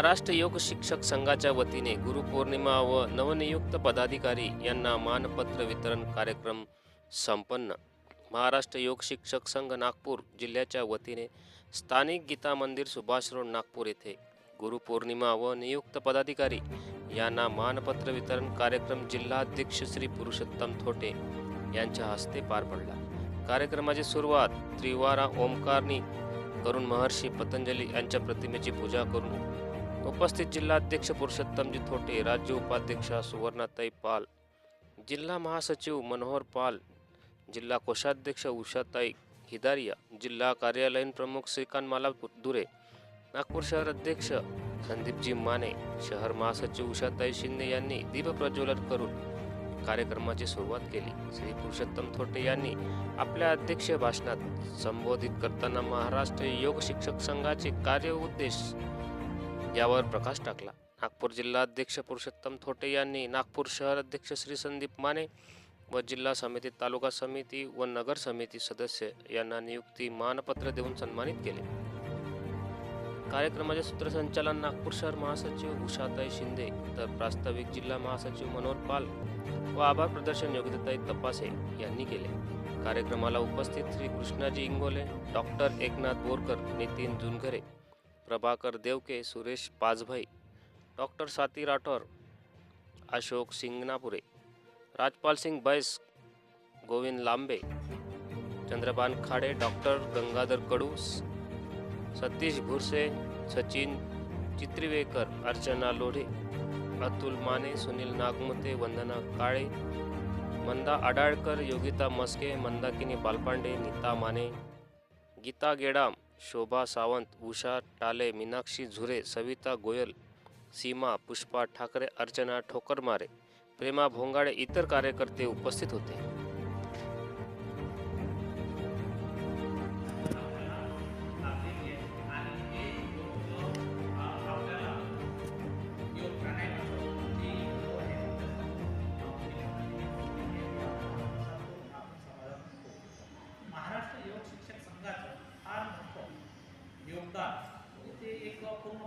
महाराष्ट्र योग शिक्षक संघाच्या वतीने गुरुपौर्णिमा व नवनियुक्त पदाधिकारी यांना मानपत्र वितरण कार्यक्रम संपन्न. महाराष्ट्र योग शिक्षक संघ नागपूर जिल्ह्याच्या वतीने स्थानिक गीता मंदिर सुभाष रोड नागपूर येथे गुरुपौर्णिमा व नियुक्त पदाधिकारी यांना मानपत्र वितरण कार्यक्रम जिल्हाध्यक्ष श्री पुरुषोत्तम थोटे यांच्या हस्ते पार पडला. कार्यक्रमाची सुरुवात त्रिवारा ओमकारनी करून महर्षी पतंजली यांच्या प्रतिमेची पूजा करून उपस्थित जिल्हाध्यक्ष पुरुषोत्तमजी थोटे राज्य उपाध्यक्षा सुवर्णाताई पाल जिल्हा महासचिव मनोहर पाल जिल्हा कोषाध्यक्ष उषाताई हिदारिया जिल्हा कार्यालयीन प्रमुख श्रीकांत माला दुरे नागपूर शहर अध्यक्ष संदीपजी माने शहर महासचिव उषाताई शिंदे यांनी दीप प्रज्वलन करून कार्यक्रमाची सुरुवात केली. श्री पुरुषोत्तम थोटे यांनी आपल्या अध्यक्ष भाषणात संबोधित करताना महाराष्ट्र योग शिक्षक संघाचे कार्य उद्देश यावर प्रकाश टाकला. नागपूर जिल्हाध्यक्ष पुरुषोत्तम थोटे यांनी नागपूर शहर अध्यक्ष श्री संदीप माने व जिल्हा समिती तालुका समिती व नगर समिती सदस्य यांना नियुक्ती मानपत्र देऊन सन्मानित केले. कार्यक्रमाचे सूत्रसंचालन नागपूर शहर महासचिव उषाताई शिंदे तर प्रास्ताविक जिल्हा महासचिव मनोहर पाल व आभार प्रदर्शन योग्यताई तपासे यांनी केले. कार्यक्रमाला उपस्थित Shri Krishnaji Ingole doctor Eknath Borkar Nitin Junghare Prabhakar Devke Suresh Pachbhai doctor Swati Rathore Ashok Singnapure Rajpal Singh Bais Govind Lambe Chandrapan Khade doctor Gangadhar Kadu Satish Bhurse Sachin Chitrivekar Archana Lodhe Atul Mane Sunil Nagmate Vandana Kale Manda Adalkar Yogita Maske Mandakini Balpande Nita Mane Geeta Gedam Shobha Sawant Usha Tale Meenakshi Zure Savita Goyal सीमा पुष्पा ठाकरे अर्चना ठोकरमारे प्रेमा भोंगाडे इतर कार्यकर्ते उपस्थित होते.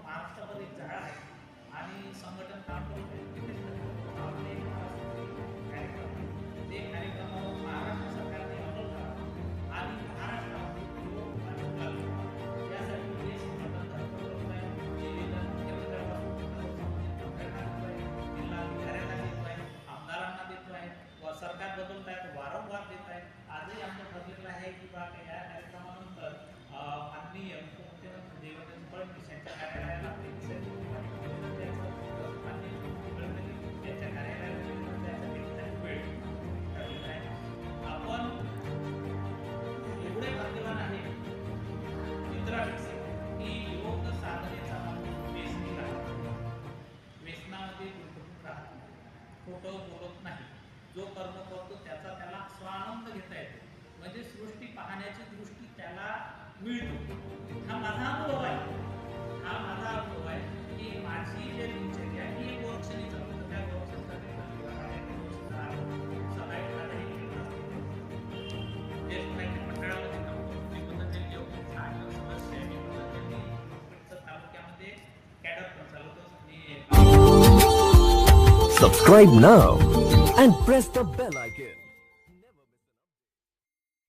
एक पूर्ण एक झाड आहे. आणि संघटन काम करत आहे म्हणजे सृष्टी पाहण्याची दृष्टी त्याला मिळतो हा माझा अनुभव आहे हा माझा अनुभव आहे की माझी जे दिनचर्या ही एक वर्षाने चालू त्या वर्षासाठी सकाळी साडेआठ ज्येष्ठ नागरिक मंडळामध्ये नव्हतं मी पतंजली योगचा आणि सदस्य आहे मी पतंजली तालुक्यामध्ये कॅडर पण चालवतो मी Subscribe now and press the bell icon.